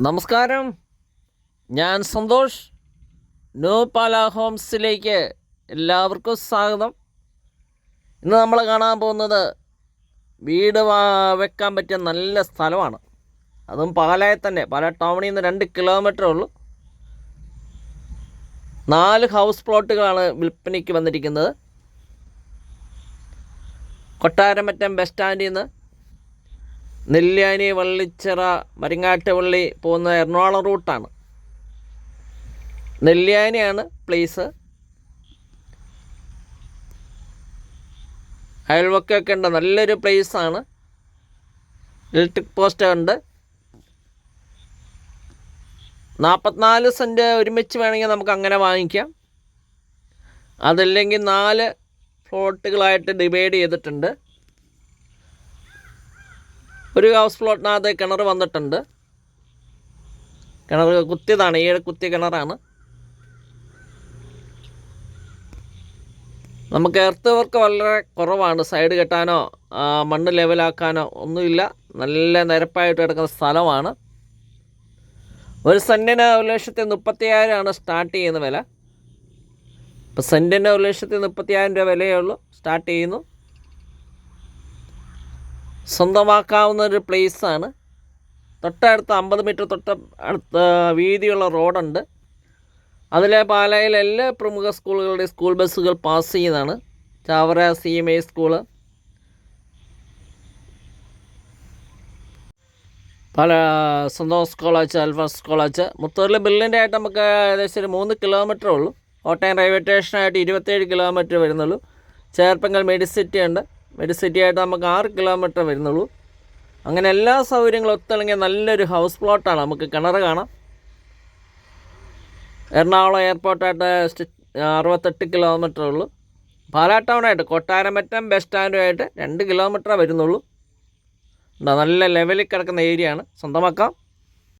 നമസ്കാരം. ഞാൻ സന്തോഷ്. ന്യൂ പാല ഹോംസിലേക്ക് എല്ലാവർക്കും സ്വാഗതം. ഇന്ന് നമ്മൾ കാണാൻ പോകുന്നത് വീട് വെക്കാൻ പറ്റിയ നല്ല സ്ഥലമാണ്. അതും പാലായിൽ തന്നെ പാല ടൗണിൽ നിന്ന് രണ്ട് കിലോമീറ്റർ ഉള്ളൂ. നാല് ഹൗസ് പ്ലോട്ടുകളാണ് വിൽപ്പനയ്ക്ക് വന്നിരിക്കുന്നത്. കൊട്ടാരമറ്റം ബസ് സ്റ്റാൻഡിൽ നിന്ന് നെല്ലിയാനി വള്ളിച്ചിറ മരിങ്ങാട്ടുപള്ളി പോകുന്ന എറണാകുളം റൂട്ടാണ്. നെല്ലിയാനിയാണ് പ്ലേസ് അയൽവക്കൊക്കെ ഉണ്ട് നല്ലൊരു പ്ലേസാണ് ഇലക്ട്രിക് പോസ്റ്റ് ഉണ്ട്. നാൽപ്പത്തിനാല് സെന്റ് ഒരുമിച്ച് വേണമെങ്കിൽ നമുക്ക് അങ്ങനെ വാങ്ങിക്കാം. അതല്ലെങ്കിൽ നാല് ഫ്ലോട്ടുകളായിട്ട് ഡിവൈഡ് ചെയ്തിട്ടുണ്ട്. ഒരു ഹൗസ് പ്ലോട്ടിനകത്ത് കിണർ വന്നിട്ടുണ്ട്. കിണർ കുത്തിയതാണ്. ഈ കുത്തിയ കിണറാണ്. നമുക്ക് എർത്ത് വർക്ക് വളരെ കുറവാണ്. സൈഡ് കെട്ടാനോ മണ്ണ് ലെവലാക്കാനോ ഒന്നുമില്ല. നല്ല നിരപ്പായിട്ട് കിടക്കുന്ന സ്ഥലമാണ്. ഒരു സെന്റിന് ഒരു ലക്ഷത്തി മുപ്പത്തിയായിരമാണ് സ്റ്റാർട്ട് ചെയ്യുന്ന വില. ഇപ്പോൾ സെന്റിന് ഒരു ലക്ഷത്തി മുപ്പത്തിയായിരം രൂപ വിലയേ ഉള്ളൂ. സ്റ്റാർട്ട് ചെയ്യുന്നു. സ്വന്തമാക്കാവുന്ന ഒരു പ്ലേസാണ് തൊട്ടടുത്ത് അമ്പത് മീറ്റർ തൊട്ട അടുത്ത് വീതിയുള്ള റോഡുണ്ട് അതിലെ പാലായിലെ എല്ലാ പ്രമുഖ സ്കൂളുകളുടെ സ്കൂൾ ബസ്സുകൾ പാസ് ചെയ്യുന്നതാണ്. Chavara C M I school പല സന്തോഷ് കോളേജ് അൽഫാസ് കോളേജ് മുത്തൂരിൽ ബില്ലിന്റെ ആയിട്ട് നമുക്ക് ഏകദേശം ഒരു മൂന്ന് കിലോമീറ്റർ ഉള്ളൂ. കോട്ടയം റെയിൽവേ സ്റ്റേഷനായിട്ട് ഇരുപത്തേഴ് കിലോമീറ്റർ വരുന്നുള്ളൂ. ചേർപ്പങ്കൽ മെഡിസിറ്റി ഉണ്ട്. മെഡിസിറ്റി ആയിട്ട് നമുക്ക് ആറ് കിലോമീറ്റർ വരുന്നുള്ളൂ. അങ്ങനെ എല്ലാ സൗകര്യങ്ങളും ഒത്തിണങ്ങിയ നല്ലൊരു ഹൗസ് പ്ലോട്ടാണ് നമുക്ക് കിണർ കാണാം. എറണാകുളം എയർപോർട്ടായിട്ട് അറുപത്തെട്ട് കിലോമീറ്റർ ഉള്ളൂ. പാലാ ടൗണായിട്ട് കൊട്ടാരമറ്റം ബസ് സ്റ്റാൻഡുമായിട്ട് രണ്ട് കിലോമീറ്റർ വരുന്നുള്ളൂ. നല്ല ലെവലിൽ കിടക്കുന്ന ഏരിയയാണ് സ്വന്തമാക്കാം.